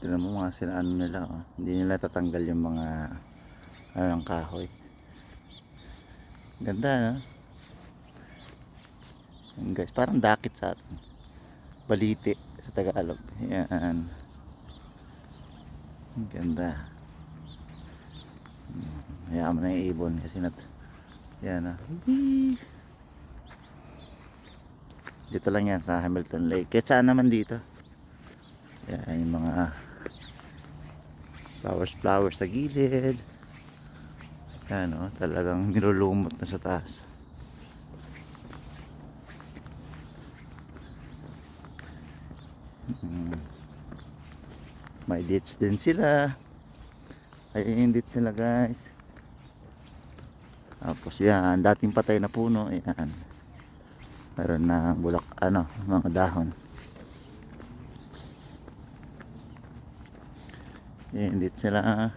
Tignan mo mga sila ano nila. Oh. Hindi nila tatanggal yung mga ano ng kahoy. Ganda no? Yan guys, parang dakit sa atin. Baliti sa Tagalog. Yan. Ganda. Hayaan mo na yung ibon kasi nat... Yan ah. Dito lang yan sa Hamilton Lake. Kahit saan naman dito. Yan yung mga flowers flowers sa gilid. Yan o, talagang nilulumot na sa taas. Mm. May dates din sila. Ayun dates nila guys. Tapos yan, dating patay na puno. Yan. Meron na bulak, ano, mga dahon. Yan, dates nila.